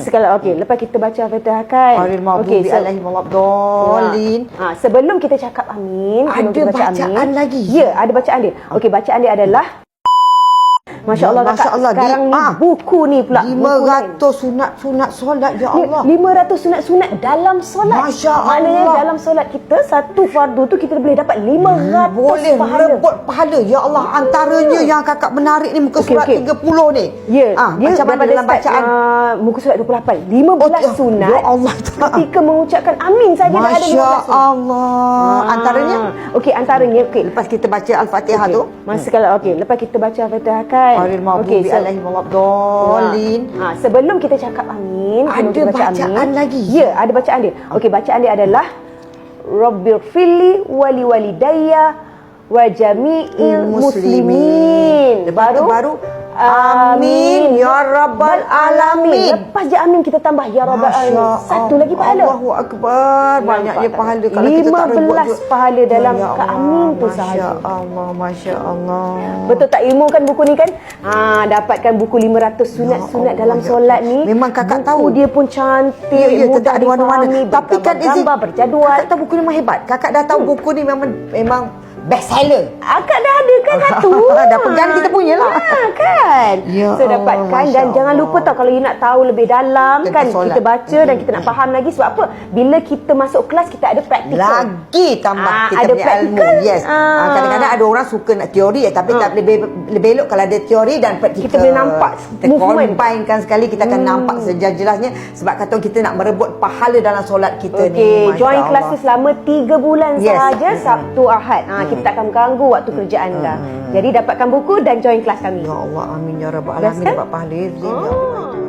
Segala okey, lepas kita baca Al-Fatihah kan. Okey, so- alaihim waladdallin. Ha, sebelum kita cakap amin, Ada kita baca bacaan lagi? Ya, ada bacaan dia. Okey, bacaan dia adalah Masya Allah, Ya, Masya kakak, Allah, di- sekarang ni ah, buku ni pula. buku lain. 500 sunat-sunat solat ya Allah. Ni 500 sunat-sunat dalam solat. Masya Maknanya Allah. dalam solat kita, satu fardu tu kita boleh dapat 500 Boleh pahala. merebut pahala. Ya Allah, antaranya yang kakak menarik ni muka surat okey. 30 ni. Ya, Ah, dia macam mana dalam bacaan? Uh, muka surat 28. 15 Oh, ya- sunat. ya Allah. Ketika mengucapkan amin saja dah ada 15 Masya sunat. Allah. Antaranya Ah, Okey, antaranya okey. lepas kita baca Al-Fatihah Okey, tu, Masa kalau okey, lepas kita baca Al-Fatihah kan. Maghdubi so- alaihim waladdallin. Ha, sebelum kita cakap amin, Ada kita baca bacaan amin, lagi? Ya, ada bacaan dia. Okey, bacaan dia adalah Rabbighfirli wali walidayya wa jami'il muslimin. Lepas tu baru Amin ya Rabbal Alamin. Lepas je amin kita tambah ya Rabbal Masya Alamin. Satu lagi pahala. Allahu Akbar. Banyaknya Nampak pahala kalau kita tak rebut 15 je. pahala dalam Ya Allah, keamin tu Masya sahaja. Allah, Masya Allah. Betul tak ilmu kan buku ni kan? Ha, dapatkan buku 500 sunat-sunat Ya dalam ya solat ni. Memang kakak buku tahu. dia pun cantik, Ya, ya, mudah ada mana-mana. difahami, Tapi kan Izzy, gambar berjadual. Kakak tahu buku ni memang hebat. Kakak dah tahu buku ni memang memang best seller. Akak dah ada kan satu? Dah pegang kita punya lah. Ha, kan? Ya so Allah, dapatkan Masya dan jangan Allah. lupa tau kalau you nak tahu lebih dalam Tentang kan solat. kita baca dan kita nak faham lagi sebab apa? Bila kita masuk kelas kita ada praktikal. Lagi tambah Ah, kita ada punya ilmu. Yes. Ah. Ah, kadang-kadang ada orang suka nak teori eh, tapi tak lebih lebih elok kalau ada teori dan praktikal. Kita boleh nampak kita movement. combinekan sekali kita akan nampak sejelas-jelasnya sebab kata kita nak merebut pahala dalam solat kita ni. Okey, Masya join kelas tu selama 3 bulan Yes. sahaja Mm-mm. Sabtu Ahad. Ha, kita tak akan mengganggu waktu kerja anda. Jadi dapatkan buku dan join kelas kami. Ya Allah, amin ya rabbal Best alamin kan? dapat pahala. Zin, ya Allah.